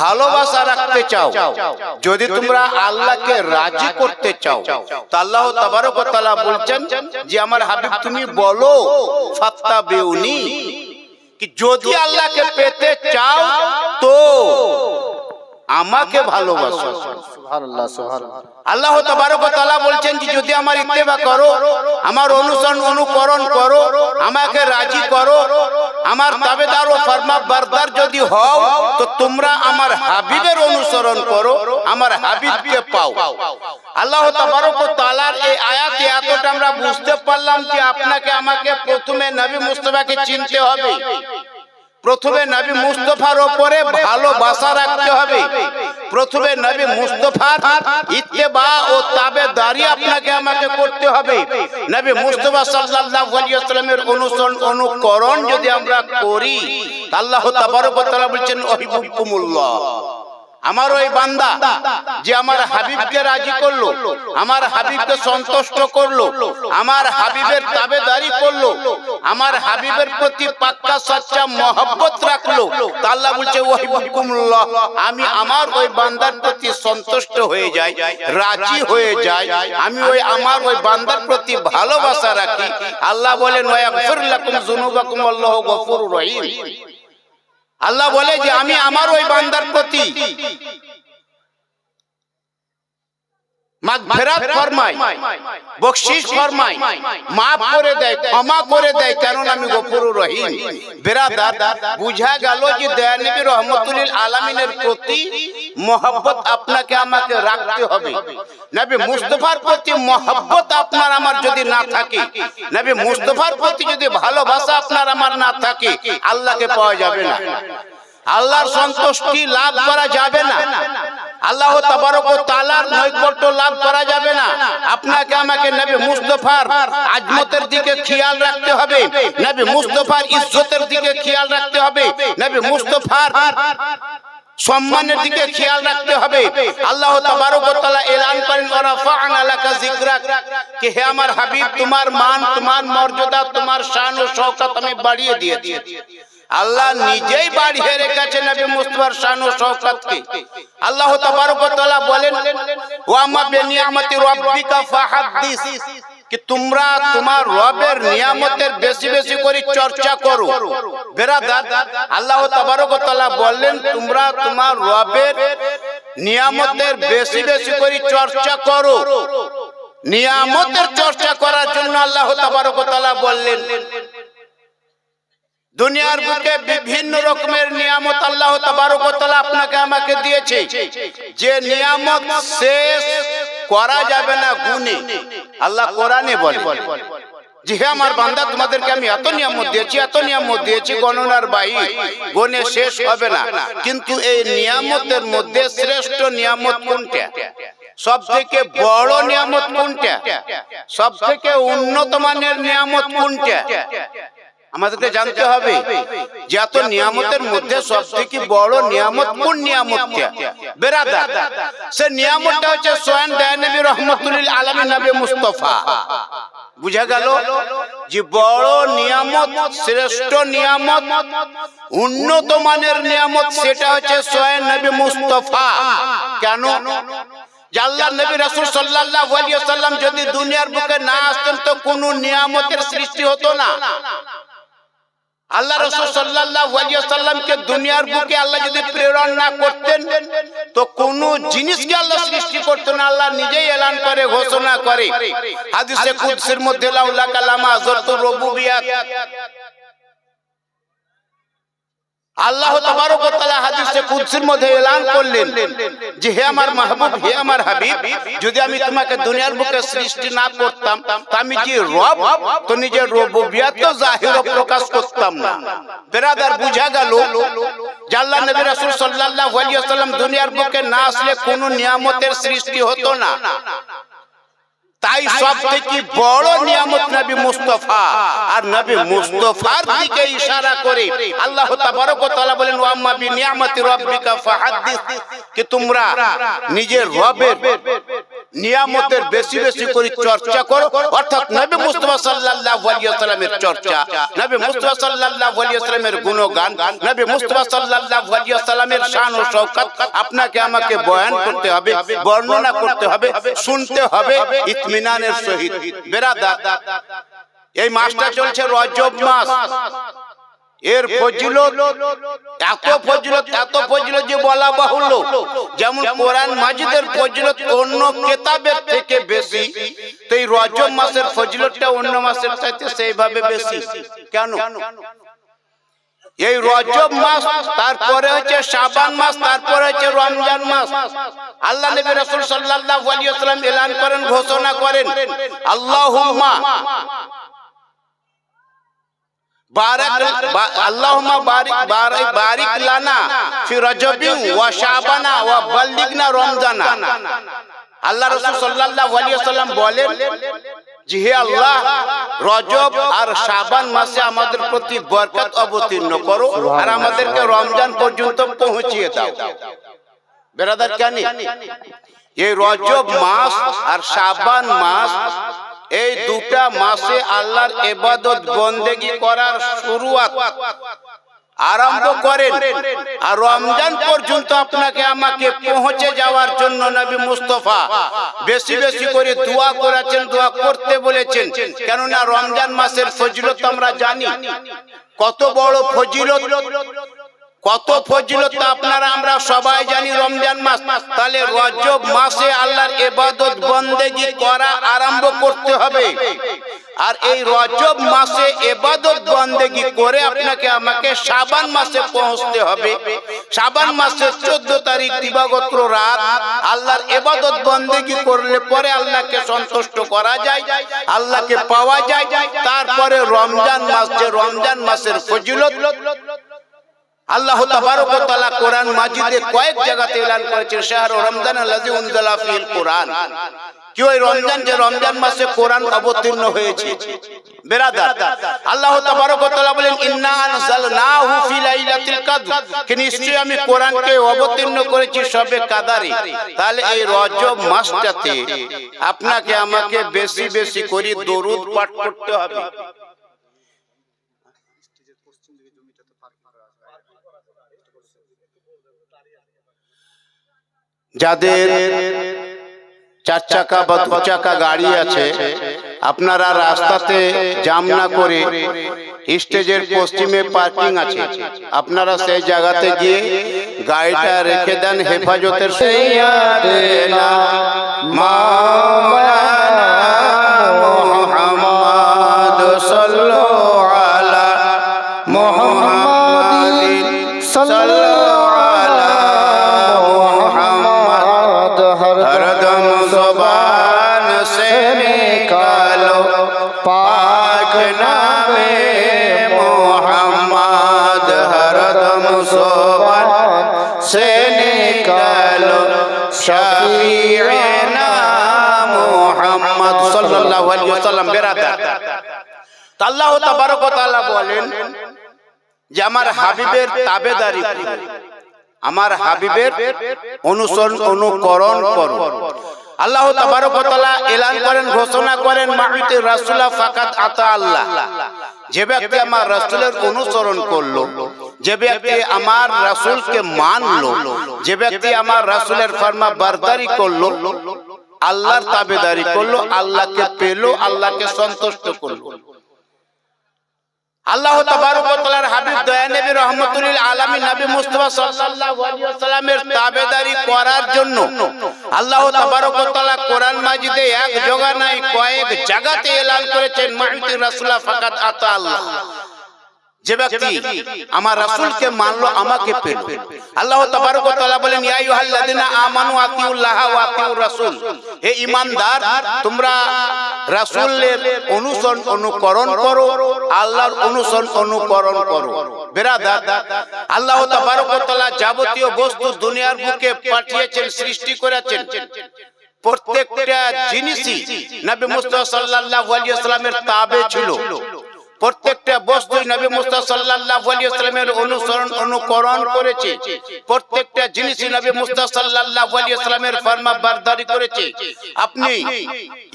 ভালোবাসা রাখতে চাও। যদি তোমরা আল্লাহকে রাজি করতে চাও তো আল্লাহ তাবারক ওয়া তাআলা বলছেন যে আমার হাবিব তুমি বলো ফাত্তা বেউনি কি যদি আল্লাহকে পেতে চাও তো আমাকে ভালোবাসো। আল্লাহ তাআলা বলছেন যে যদি আমার ইত্তেবা করো আমার অনুসরণ অনুকরণ করো আমাকে রাজি করো আমার তাবেদার ও ফার্মা বারদার যদি হও তো তোমরা আমার হাবিবের অনুসরণ করো আমার হাবিবকে পাও। আল্লাহ তাআলার এই আয়াতে এতটা আমরা বুঝতে পারলাম যে আপনাকে আমাকে প্রথমে নবী মুস্তফাকে চিনতে হবে। প্রথমে নবী মুস্তফার ওপরে ভালোবাসা রাখতে হবে। প্রথমে নবী মুস্তফার ইত্তেবা ও তাবে দাঁড়িয়ে আপনাকে আমাকে করতে হবে। নবী মুস্তফা সাল্লাল্লাহু আলাইহি ওয়াসাল্লামের অনুসরণ অনুকরণ যদি আমরা করি আল্লাহ তাবারক ওয়া তাআলা বলেন ওহিবুকুমুল্লাহ আমার ওই বান্দা যে আমার হাবিবকে রাজি করল আমার হাবিবকে সন্তুষ্ট করল আমার হাবিবের তাবেদারি করল আমার হাবিবের প্রতি পাক্কা সচ্চা মহব্বত রাখল। তা আল্লাহ বলছে ওয়াহিবুকুমুল্লাহ আমি আমার ওই বান্দার প্রতি সন্তুষ্ট হয়ে যাই রাজি হয়ে যাই আমি ওই আমার ওই বান্দার প্রতি ভালোবাসা রাখি। আল্লাহ বলেন ওয়াগফির লাকুম যুনুবাকুম আল্লাহু গফুরুর রহিম। আল্লাহ বলে যে আমি আমার ওই বান্দার প্রতি মাগফিরাত ফরমাই বকশিশ ফরমাই মাফ করে দেয় ক্ষমা করে দেয় কারণ আমি গফুরুর রহিম। বেরাদার বুঝা গেল যে দয়ানবী আলামিনের প্রতি মহব্বত আপনাকে আমাকে রাখতে হবে। নবী মুস্তফার প্রতি মহব্বত আপনার আমার যদি না থাকে নবী মুস্তফার প্রতি যদি ভালোবাসা আপনার আমার না থাকে আল্লাহকে পাওয়া যাবে না। আল্লাহর সন্তুষ্টি লাভ করা যাবে না। আল্লাহ তাবারক ও তাআলার নৈকট্য লাভ করা যাবে না। আপনাকে আমাকে নবী মুস্তাফার আজমতের দিকে খেয়াল রাখতে হবে। নবী মুস্তাফার ইজ্জতের দিকে খেয়াল রাখতে হবে। নবী মুস্তাফার সম্মানের দিকে খেয়াল রাখতে হবে। আল্লাহ তাবারক ওয়া তাআলা এলান করেন ওয়া রাফা'না লাকা যিকরাক কে হে আমার হাবিব তোমার মান তোমার মর্যাদা তোমার শান ও শওকত আমি বাড়িয়ে দিয়েছি। আল্লাহ নিজেই বাড়িয়ে রেখেছে নবী মুস্তাফার শান ও শওকতকে আল্লাহ তাবারক ওয়া তাআলা বলেন ওয়া মা বিনিয়ামতি রাব্বিকা কি তোমরা তোমার রবের নিয়ামতের বেশি বেশি করে চর্চা করো? বেরাদার, আল্লাহ তাবারক ওয়া তাআলা বললেন, তোমরা তোমার রবের নিয়ামতের বেশি বেশি করে চর্চা করো। নিয়ামতের চর্চা করার জন্য আল্লাহ তাবারক ওয়া তাআলা বললেন দুনিয়ার বুকে বিভিন্ন রকমের নিয়ামত আল্লাহ তাবারক আপনাকে আমাকে দিয়েছে। যে নিয়ামত শেষ করা যাবে না গুণে। আল্লাহ কোরআনে বলে। যে হে আমার বান্দা তোমাদেরকে আমি এত নিয়ামত দিয়েছি এত নিয়ামত দিয়েছি গণনার বাই গনে শেষ হবে না। কিন্তু এই নিয়ামতের মধ্যে শ্রেষ্ঠ নিয়ামত কোনটা? সব থেকে বড় নিয়ামত কোনটা? সব থেকে উন্নত মানের নিয়ামত কোনটা? আমাদেরকে জানতে হবে যে এত নিয়ামতের মধ্যে সব থেকে বড় নিয়ামত কোন নিয়ামতটা? বেরাদার। সে নিয়ামতটা হচ্ছে সোয়ান দয়ানবী রহমতুল্লিল আলমী নবী মুস্তফা। বুঝা গেল যে বড় নিয়ামত শ্রেষ্ঠ নিয়ামত উন্নত মানের নিয়ামত সেটা হচ্ছে সোয়ান নবী মুস্তফা। কেন? আল্লাহ নবী রাসূল সাল্লাল্লাহু আলাইহি ওয়াসাল্লাম যদি দুনিয়ার বুকে না আসতেন তো কোনো নিয়ামতের সৃষ্টি হতো না। আল্লাহ রসুল ওয়াসাল্লামকে দুনিয়ার বুকে আল্লাহ যদি প্রেরণ না করতেন, তো কোন জিনিসকে আল্লাহ সৃষ্টি করতেন আল্লাহ নিজেই এলান করে, ঘোষণা করে। হাদিসে কুদসির মধ্যে লাউলা কালামা হযরত রুবুবিয়াত আল্লাহ তাবারক ওয়া তাআলা হাদিসে কুদসির মধ্যে এলান করলেন যে হে আমার মাহবুব হে আমার হাবিব যদি আমি তোমাকে দুনিয়ার বুকে সৃষ্টি না করতাম তো আমি যে রব তো নিজের রুবুবিয়াত তো জাহির প্রকাশ করতাম না। বেরাদার বুঝা গেল যে আল্লাহ নবী রাসূল সাল্লাল্লাহু আলাইহি ওয়াসাল্লাম দুনিয়ার বুকে না আসলে কোনো নিয়ামতের সৃষ্টি হতো না। তাই সব থেকে বড় নিয়ামত নবী মুস্তফা। আর নবী মুস্তফার দিকে ইশারা করে। আল্লাহ তাবারক তাআলা বলেন ওয়া আম্মা বি নিয়ামতি রাব্বিকা ফাহাদ্দিস। কি তোমরা নিজের রবের নিয়ামতের বেশি বেশি করে চর্চা করো। অর্থাৎ নবী মুস্তফা সাল্লাল্লাহু আলাইহি ওয়াসাল্লামের চর্চা নবী মুস্তফা সাল্লাল্লাহু আলাইহি ওয়াসাল্লামের গুণগান নবী মুস্তফা সাল্লাল্লাহু আলাইহি ওয়াসাল্লামের শান ও শওকত আপনাকে আমাকে বয়ান করতে হবে বর্ণনা করতে হবে শুনতে হবে ইতমিনানের সহিত। বেরাদার এই মাসটা চলছে রজব মাস। এর ফজিলত এত ফজিলত এত ফজিলত যে বলা বাহুল্য। যেমন কোরআন মাজিদের ফজিলত অন্য কেতাবের থেকে বেশি তো এই রজব মাসের ফজিলতটা অন্য মাসের চাইতে সেইভাবে বেশি। কেন? এই রজব মাস তারপরে হচ্ছে শাবান মাস তারপরে হচ্ছে রমজান মাস। আল্লাহ নবী রাসূল সাল্লাল্লাহু আলাইহি ওয়াসাল্লাম এলান করেন ঘোষণা করেন আল্লাহুম্মা। বারাক আল্লাহুম্মা বারিক বারিক বারিক লানা ফি রজবিন ওয়া শাবানা ওয়া বাল্লিগনা রমজানা। আল্লাহ রাসূল সাল্লাল্লাহু আলাইহি ওয়াসাল্লাম বলেন যে হে আল্লাহ রজব আর শাবান মাসে আমাদের প্রতি বরকত অবতীর্ণ করো আর আমাদেরকে রমজান পর্যন্ত পৌঁছিয়ে দাও। বেরাদার কেন এই রজব মাস আর শাবান মাস এই দুটা মাসে আল্লাহর এবাদত বন্দেগি করার শুরুয়াত। আরম্ভ করেন। আর রমজান পর্যন্ত আপনাকে আমাকে পৌঁছে যাওয়ার জন্য নবী মুস্তফা বেশি বেশি করে দোয়া করেছেন দোয়া করতে বলেছেন। কেননা রমজান মাসের ফজিলত আমরা জানি। কত বড় ফজিলত কত ফজিলত আপনারা আমরা সবাই জানি রমজান মাস। তাহলে রজব মাসে আল্লাহর এবাদত বন্দেগি করা আরম্ভ করতে হবে। আর এই রজব মাসে এবাদত বন্দেগি করে আপনাকে আমাকে শাবান মাসে পৌঁছতে হবে। শাবান মাসের চোদ্দ তারিখ দিবাগত রাত আল্লাহর এবাদত বন্দেগি করলে পরে আল্লাহকে সন্তুষ্ট করা যায়, আল্লাহকে পাওয়া যায়। তারপরে রমজান মাস যে রমজান মাসের ফজিলত আল্লাহ তাআলা কোরআন মাজিদে কয়েক জায়গাতে এলান করেছেন, শাহরু রমজান আল্লাযী উনজিলা ফিল কোরআন। কি ওই রমজান যে রমজান মাসে কোরআন অবতীর্ণ হয়েছে? বেরাদার, আল্লাহ তাবারক ওয়া তাআলা বলেন, ইন্না আনজালনাহু ফি লাইলাতিল কদর। কি নিশ্চয়ই আমি কোরআনকে অবতীর্ণ করেছি সবে কাদারে? তাহলে এই রজব মাসটাতে আপনাকে আমাকে বেশি বেশি করে দরুদ পাঠ করতে হবে। যাদের চার চাকা বা দু চাকা গাড়ি আছে, আপনারা রাস্তাতে জাম না করে স্টেজের পশ্চিমে পার্কিং আছে। আপনারা সেই জায়গাতে গিয়ে গাড়িটা রেখে দেন হেফাজতের। সৈয়াদেনা সাল্লাম বেরাদার। তো আল্লাহ তাবারক তাআলা বলেন যে আমার হাবিবের তাবেদারি আমার হাবিবের অনুসরণ, অনুকরণ করো। আল্লাহ তাবারক তাআলা এলান করেন, ঘোষণা করেন মাহিতে রাসূলা ফাকাত আতা আল্লাহ। যে ব্যক্তি আমার রাসূলের অনুসরণ করল, যে ব্যক্তি আমার রাসূলকে মানল, যে ব্যক্তি আমার রাসূলের ফরমা বারদারি করল আল্লাহর তাবেদারি করল আল্লাহকে পেল আল্লাহকে সন্তুষ্ট করল। আল্লাহ হাবিব নবী রহমাতুল আলামিন নবী মুস্তাফা সাল্লাল্লাহু আলাইহি ওয়াসাল্লামের তাবেদারি করার জন্য। আল্লাহ তাবারক ওয়া তাআলা কোরআন মাজিদে এক জায়গা নাই কয়েক জায়গাতে এলান করেছেন ফাকাত আতা আল্লাহ। যে ব্যক্তি আমার রাসূলকে মানলো আমাকে পেল। আল্লাহ তাবারক ওয়া তাআলা বলেন ইয়া আইয়ুহাল্লাযিনা আমানু আতিউল্লাহ ওয়া আতিউর রাসূল। হে ঈমানদার তোমরা রাসূলের অনুসরণ অনুকরণ করো আল্লাহর অনুসরণ অনুকরণ করো। বেরাদার আল্লাহ তাবারক ওয়া তাআলা যাবতীয় বস্তু দুনিয়ার বুকে পাঠিয়েছেন সৃষ্টি করেছেন। প্রত্যেকটা জিনিসই নবী মুস্তাফা সাল্লাল্লাহু আলাইহি ওয়াসাল্লামের তাবে ছিল। প্রত্যেকটা বস্তু নবী মুস্তাফা সাল্লাল্লাহু আলাইহি অনুসরণ, অনুকরণ করেছে। প্রত্যেকটা জিনিসই নবী মুস্তাফা সাল্লাল্লাহু আলাইহি ওয়াসাল্লামের ফরমাবরদারি করেছে। আপনি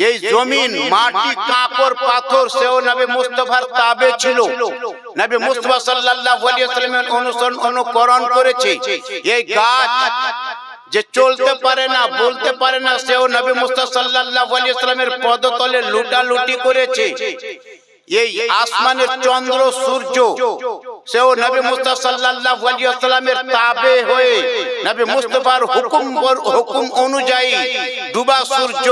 এই জমিন, মাটি, কাপড়, পাথর সেও নবী মুস্তাফার তাবে ছিল। নবী মুস্তাফা সাল্লাল্লাহু আলাইহি অনুসরণ, অনুকরণ করেছে। এই গাছ যে চলতে পারে না, বলতে পারে না, সেও নবী মুস্তাফা সাল্লাল্লাহু আলাইহি ওয়াসাল্লামের পদতলে লুটালুটি করেছে। এই আসমানের চন্দ্র, সূর্য, সেও নবী মুস্তাফা সাল্লাল্লাহু আলাইহি ওয়াসাল্লামের তাবে হয়ে নবী মুস্তাফার হুকুম হুকুম অনুযায়ী ডুবা সূর্য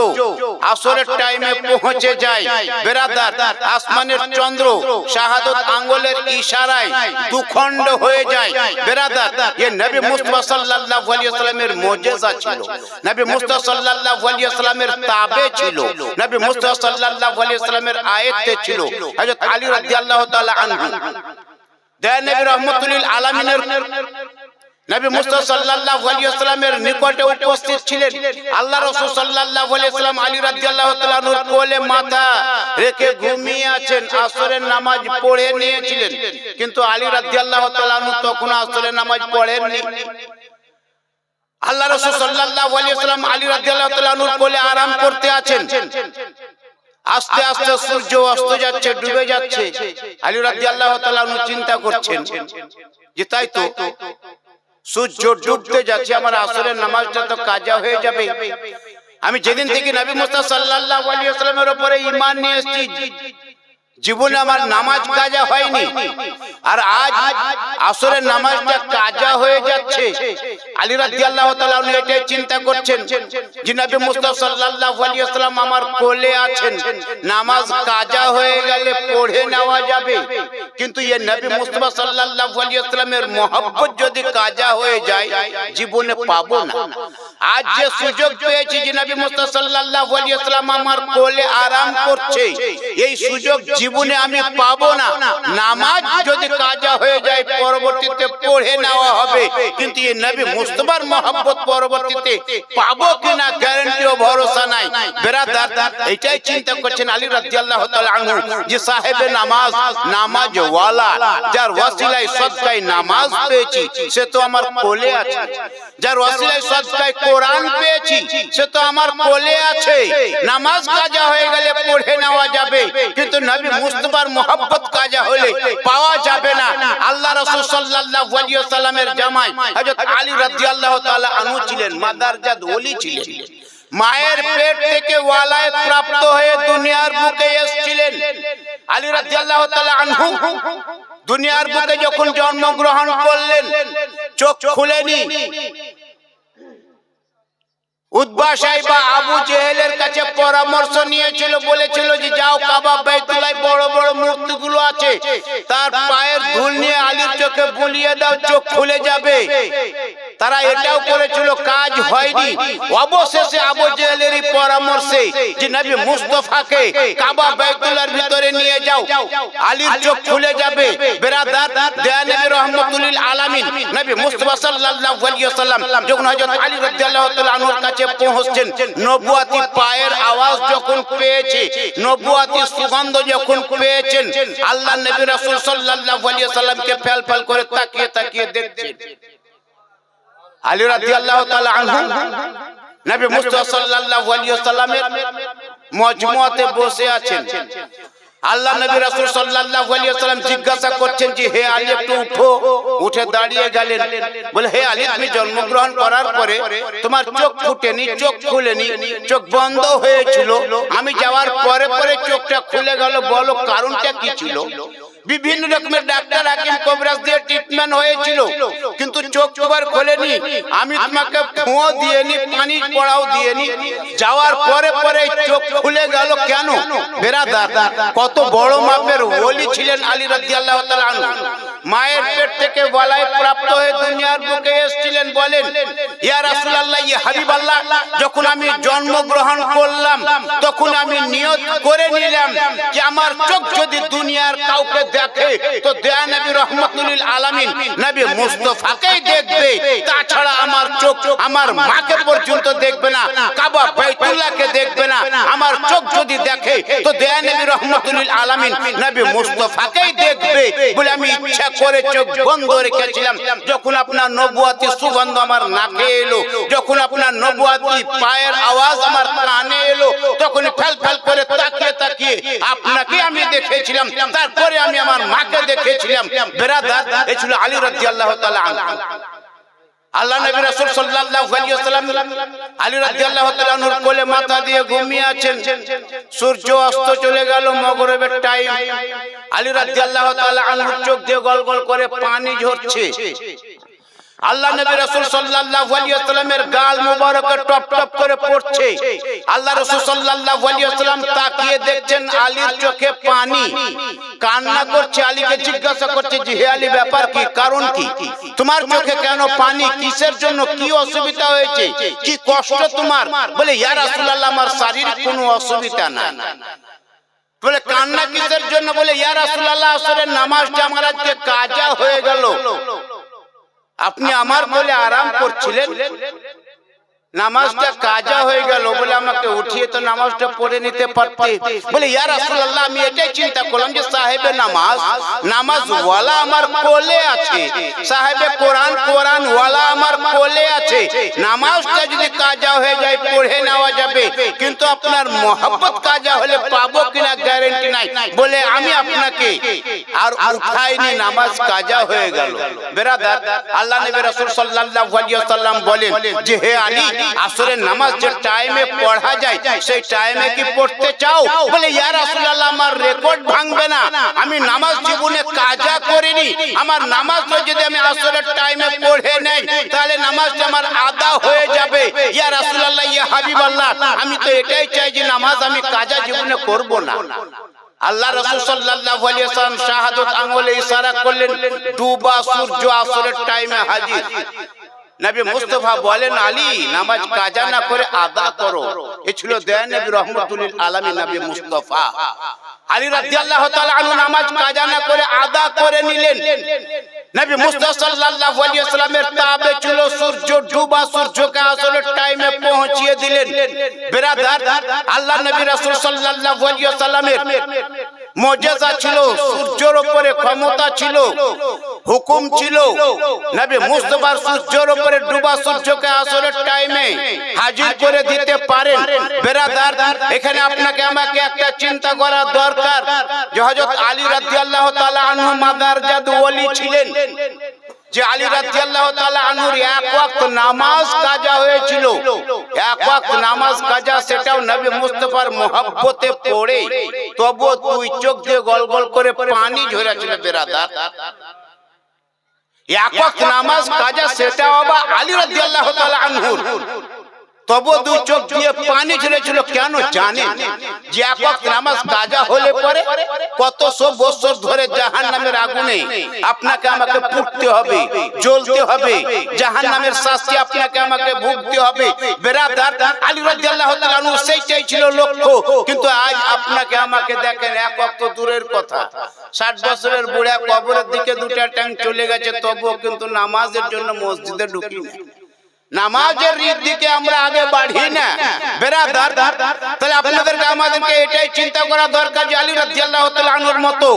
আসরের টাইমে পৌঁছে যায়। বেরাদার, আসমানের চন্দ্র শাহাদত আঙ্গুলের ইশারায় দুখণ্ড হয়ে যায়। বেরাদার, এ নবী মুস্তাফা সাল্লাল্লাহু আলাইহি ওয়াসাল্লামের মুজিজা ছিল। নবী মুস্তাফা সাল্লাল্লাহু আলাইহি ওয়াসাল্লামের তাবে ছিল। নবী মুস্তাফা সাল্লাল্লাহু আলাইহি ওয়াসাল্লামের আয়াতে ছিল। হযরত আলী রাদিয়াল্লাহু তাআলা আনহু। দয়া নবী আলামিনের নবী মুস্তাফা সাল্লাল্লাহু আলাইহি ওয়াসাল্লামের নিকটে উপস্থিত ছিলেন। রাসূল সাল্লাল্লাহু আলাইহি ওয়াসাল্লাম আলী রাদিয়াল্লাহু তাআলা আনহুর কোলে মাথা রেখে ঘুমিয়ে আছেন, আসরের নামাজ পড়ে নিয়েছিলেন। কিন্তু আলী রাদিয়াল্লাহু তাআলা তখন আসরের নামাজ পড়েননি। আল্লাহ রাসূল সাল্লাল্লাহু আলাইহি ওয়াসাল্লাম আলী রাদিয়াল্লাহু তাআলা আনহুর কোলে আরাম করতে আছেন। আস্তে আস্তে সূর্য অস্ত যাচ্ছে, ডুবে যাচ্ছে। আলী রাজি আল্লাহ চিন্তা করছেন যে তাই তো সূর্য ডুবতে যাচ্ছে, আমার আসরের নামাজটা তো কাজা হয়ে যাবে। আমি যেদিন থেকে নবী মোস্তা সাল্লাহ আলী ওয়াসাল্লামের উপরে ঈমান নিয়ে এসেছি জীবনে আমার নামাজ কাজা হয়নি। আর আজ আসরের নামাজটা কাজা হয়ে যাচ্ছে। আলী রাদিয়াল্লাহু তাআলা উনি এটাই চিন্তা করছেন যে নবী মুস্তাফা সাল্লাল্লাহু আলাইহি ওয়াসাল্লাম আমার কোলে আছেন। নামাজ কাজা হয়ে গেলে পড়ে নেওয়া যাবে। কিন্তু এই নবী মুস্তাফা সাল্লাল্লাহু আলাইহি ওয়াসাল্লামের মহব্বত যদি কাজা হয়ে যায় জীবনে পাবো না। আজ যে সুযোগ পেয়েছি যে নবী মুস্তাফা সাল্লাল্লাহু আলাইহি ওয়াসাল্লাম আমার কোলে আরাম করছে। এই সুযোগ জীবনে আমি পাবো না। নামাজ যদি কাজা হয়ে যায় পরবর্তীতে পড়ে নেওয়া হবে। কিন্তু এই নবী মুস্তাফার মহব্বত পরবর্তীতে পাবো কিনা গ্যারান্টি ও ভরসা নাই। বেরাদার এটাই চিন্তা করছেন আলী রাদিয়াল্লাহু তাআলা আনহু যে সাহেবে নামাজ নামাজ ওয়ালা যার ওয়াসিলায় সদকায় নামাজ পেয়েছি সে তো আমার কোলে আছে যার ওয়াসিলায় সদকায় কোরআন পেয়েছি, সে তো আমার কোলে আছে। নামাজ কাজা হয়ে গেলে পড়ে নেওয়া যাবে। কিন্তু নবী মুস্তাফার মোহাব্বত কাজা হলে পাওয়া যাবে না। আল্লাহ রাসূল সাল্লাল্লাহু আলাইহি ওয়াসাল্লামের জামাই হযরত আলী রাদিয়াল্লাহু তাআলা আনহু ছিলেন মাদারজাদ ওলি ছিলেন। মায়ের পেট থেকে ওয়ালায়াত প্রাপ্ত হয়ে দুনিয়ার বুকে এসেছিলেন। আলী রাদিয়াল্লাহু তাআলা আনহু দুনিয়ার বুকে যখন জন্মগ্রহণ করলেন, চোখ খুলেনি। উদ্বা সাহেব আবু জেহেলের কাছে পরামর্শ নিয়েছিল, বলেছিল যে, যাও কাবা বাইতুল্লাহ, বড় বড় মূর্তিগুলো আছে। তার পায়ের ধুল নিয়ে আলীর চোখে বুলিয়ে দাও, চোখ খুলে যাবে। তারা এটাও করেছিল, কাজ হয়নি। অবশেষে আবু জেহেলের পরামর্শে যে নবী মুস্তফাকে কাবা বাইতুল্লাহর ভিতরে নিয়ে যাও। আলীর চোখ খুলে যাবে। বেরাদার দেয়া নবী রহমতুল্লিল আলামিন, নবী মুস্তফা সাল্লাল্লাহু আলাইহি ওয়াসাল্লাম যখন হযরত আলী রাদিয়াল্লাহু তাআলা আনহুর কাছে পৌঁছছেন নবুয়াতি পায়ের আওয়াজ যখন পেয়েছে, নবুয়াতি সুগন্ধ যখন পেয়েছেন, আল্লাহ নবী রাসূল সাল্লাল্লাহু আলাইহি ওয়াসাল্লামকে ফেল ফেল করে তাকিয়ে তাকিয়ে দেখছেন। আলী রাদিয়াল্লাহু তাআলা আনহু। নবী মুস্তাফা সাল্লাল্লাহু আলাইহি ওয়াসাল্লামের মজমুয়াতে বসে আছেন। আল্লাহ নবী রাসূল সাল্লাল্লাহু আলাইহি ওয়াসাল্লাম জিজ্ঞাসা করছেন যে হে আলী একটু উঠো। উঠে দাঁড়িয়ে গেলেন। বলে হে আলী তুমি জন্মগ্রহণ করার পরে তোমার চোখ ফুটেনি চোখ খুলেনি চোখ বন্ধ হয়েছিল। আমি যাওয়ার পরে পরে চোখটা খুলে গেল বলো কারণটা কি ছিল? বিভিন্ন রকমের ডাক্তার হাকিম কবিরাজ দিয়ে ট্রিটমেন্ট হয়েছিল। চোখ তোমার খোলেনি, আমি তোমাকে ফোঁ দিয়েনি, পানি পড়াও দিয়েনি। যাওয়ার পরে পরে চোখ খুলে গেল কেন? বেরাদার, কত বড় মাপের ওলি ছিলেন আলী রাদিয়াল্লাহু তাআলা মায়ের পেট থেকে বলায় প্রাপ্ত হয়ে দুনিয়ার বুকে এসেছিলেন, বলেন, ইয়া রাসূলুল্লাহ, ইয়া হাবিবাল্লাহ, যখন আমি জন্মগ্রহণ করলাম, তখন আমি নিয়ত করে নিলাম যে আমার চোখ যদি দুনিয়ার কাউকে দেখে, তো দেয়া নবী রহমতুল্লিল আলামিন, নবী মুস্তাফাকেই দেখবে, তাছাড়া আমার চোখ আমার মাকে পর্যন্ত দেখবে না, কাবা বাইতুল্লাহকে দেখবে না, আমার চোখ যদি দেখে, তো দয়া নবী রহমতুল্লিল আলামিন নবী মুস্তফাকেই দেখবে বলে আমি ইচ্ছা করে চোখ বন্ধ রেখেছিলাম। যখন আপনার নবুয়াতি সুগন্ধ আমার নাকে এলো, যখন আপনার নবুয়াতি পায়ের আওয়াজ আমার কানে এলো তখন ফেল ফেল করে তাকিয়ে তাকিয়ে আপনাকে আমি দেখেছিলাম। তারপরে আমি আমার মাকে দেখেছিলাম। বেরাদার, এ ছিল আলী রাদিয়াল্লাহু তাআলা আনহু। আল্লাহ নবী রাসূল সাল্লাল্লাহু আলাইহি ওয়াসাল্লাম আলী রাদিয়াল্লাহু তাআলা নূর কোলে মাথা দিয়ে ঘুমিয়ে আছেন। সূর্য অস্ত চলে গেল, মগরিবের টাইম আলী রাদিয়াল্লাহু তাআলা আনহুর চোখ দিয়ে গলগল গল করে পানি ঝরছে। আল্লাহ নবী রাসূল সাল্লাল্লাহু আলাইহি ওয়াসাল্লামের গাল মুবারকে টপ টপ করে পড়ছে। আল্লাহ রাসূল সাল্লাল্লাহু আলাইহি ওয়াসাল্লাম তাকিয়ে দেখছেন আলীর চোখে পানি। কান্না করছে আলীকে জিজ্ঞাসা করছে যে হে আলী ব্যাপার কি? কারণ কি? তোমার চোখে কেন পানি? কিসের জন্য কি অসুবিধা হয়েছে? কি কষ্ট তোমার? বলে ইয়া রাসূলুল্লাহ আমার শারীরিক কোনো অসুবিধা না বলে কান্না কিসের জন্য? বলে ইয়া রাসূলুল্লাহ আসরের নামাজটা আমার আজকে কাজা হয়ে গেল আপনি আমার বলে আরাম করছিলেন? নামাজটা কাজা হয়ে গেল বলে আমাকে উঠিয়ে তো নামাজটা পড়ে নিতে পারতে। বলে ইয়া রাসূলুল্লাহ আমি এটাই চিন্তা করলাম যে সাহেবে নামাজ নামাজ ওয়ালা আমার কোলে আছে। সাহেবে কোরআন কোরআন ওয়ালা আমার কোলে আছে। নামাজটা যদি কাজা হয়ে যায় পড়ে নেওয়া যাবে। কিন্তু আপনার মোহাব্বত কাজা হলে পাবো কিনা গ্যারান্টি নাই। বলে আমি আপনাকে আর উঠাইনি নামাজ কাজা হয়ে গেল। বেরাদার আল্লাহ নবী রাসূল সাল্লাল্লাহু আলাইহি ওয়াসাল্লাম বলেন যে হে আলী আসরের নামাজ যে টাইমে পড়া যায় সেই টাইমে কি পড়তে চাও? বলে ইয়া রাসূলুল্লাহ আমার রেকর্ড ভাঙবে না। আমি নামাজ জীবনে কাজা করিনি। আমার নামাজটা যদি আমি আসরের টাইমে পড়ে নেই তাহলে নামাজটা আমার আদা হয়ে যাবে। ইয়া রাসূলুল্লাহ ইয়া হাবিবাল্লাহ আমি তো এটাই চাই যে নামাজ আমি কাজা জীবনে করব না। আল্লাহ রাসূল সাল্লাল্লাহু আলাইহি ওয়াসাল্লাম শাহাদাত আঙ্গুলে ইশারা করলেন ডুবা সূর্য আসরের টাইমে হাজির নবী মুস্তফা বলেন আলী নামাজ কাজা না করে আদা করো। এ ছিল দয়া নবী রহমতুল্লিল আলামিন নবী মুস্তাফা। আলী রাদিয়াল্লাহু তাআলা আনহু নামাজ কাজা না করে আদা করে নিলেন। নবী মুস্তাফা সাল্লাল্লাহু আলাইহি ওয়াসাল্লামের তাবে ছিল সূর্য ডুবা সূর্যকে আসলে টাইমে পৌঁছিয়ে দিলেন। বিরাদার আল্লাহ নবী রাসূল সাল্লাল্লাহু আলাইহি ওয়াসাল্লামের মুজিজা ছিল, সূর্যর উপরে ক্ষমতা ছিল, হুকুম ছিল। নবী মুস্তফার সূর্যের উপরে ডুবা সূর্যকে আসরের টাইমে হাজির করে দিতে পারেন। বেরাদার, এখানে আপনাকে, আমাকে একটা চিন্তা করা দরকার। যে হযরত আলী রাদিয়াল্লাহু তাআলা আনহু মাদার জাদু ওলি ছিলেন। যে আলী রাদিয়াল্লাহু তাআলা আনুর এক ওয়াক্ত নামাজ কাজা হয়েছিল, এক ওয়াক্ত নামাজ কাজা সেটাও নবী মুস্তাফার মোহাব্বতে পড়ে তবু তুই চোখ দিয়ে গল গল করে পানি ঝরেছিল বেরাদার। এক ওয়াক্ত নামাজ কাজা সেটাও আবার আলী রাদিয়াল্লাহু তাআলা আনহুর। তবু দুই চোখ দিয়ে পানি ঝরেছিল কেন জানেন? যে এক নামাজ কাজা হলে পরে কত সব বছর ধরে জাহান নামের আগুনে আপনাকে আমাকে পুড়তে হবে জ্বলতে হবে জাহান নামের শাস্তি আপনাকে আমাকে ভুগতে হবে। বেরাদার আলী রাদিয়াল্লাহু তাআলা আনহু সেইটাই ছিল লক্ষ্য কিন্তু আজ আপনাকে আমাকে দেখেন এক ওয়াক্ত দূরের কথা। ষাট বছরের বুড়া কবরের দিকে দুটা ট্যাঙ্ক চলে গেছে তবুও কিন্তু নামাজের জন্য মসজিদে ঢুকি না নামাজের রীত দিকে আমরা আগে বাড়ি না বেরাদার তাহলে আপনাদেরকে আমাদেরকে এটাই চিন্তা করা দরকার যে আলী রাদিয়াল্লাহু তাআলা আনহুর মতো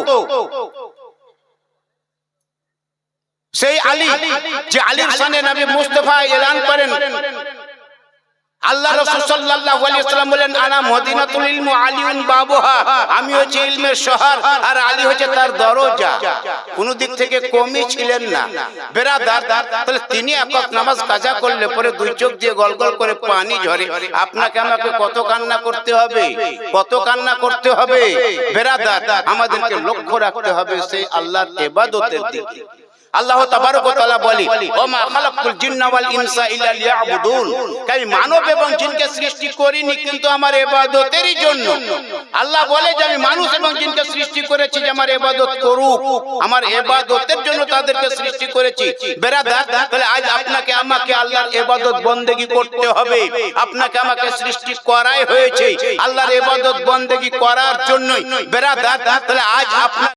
সেই আলী যে আলীর সামনে নবী মুস্তাফা এলান করেন আল্লাহ রাসূল সাল্লাল্লাহু আলাইহি ওয়াসাল্লাম বলেন আনা মদিনাতুল ইলম আলিউন বাবুহা। আমি হচ্ছে ইলমের শহর আর আলী হচ্ছে তার দরজা। কোন দিক থেকে কমই ছিলেন না। বেরাদার তাহলে তিনি একক নামাজ কাজা করলে পরে দুই চোখ দিয়ে গলগল করে পানি ঝরে। আপনাকে আমাকে কত কান্না করতে হবে? কত কান্না করতে হবে? বেরাদার আমাদেরকে লক্ষ্য রাখতে হবে সেই আল্লাহর ইবাদতের দিকে। আল্লাহ তাবারক তাআলা বলে ও মা খালাকতুল জিন্না ওয়াল ইনসা ইল্লা লিয়াবুদুন। তাই মানব এবং জিনকে সৃষ্টি করিনি কিন্তু আমার ইবাদতেরই জন্য। আল্লাহ বলে যে, আমি মানুষ এবং জিনকে সৃষ্টি করেছি যে আমার ইবাদত করুক। আমার ইবাদতের জন্য তাদেরকে সৃষ্টি করেছি। বেরাদার, তাহলে আজ আপনাকে, আমাকে আল্লাহর ইবাদত বন্দেগী করতে হবে। আপনাকে আমাকে সৃষ্টি করাই হয়েছে আল্লাহর ইবাদত বন্দেগী করার জন্যই। বেরাদার, তাহলে আজ আপনার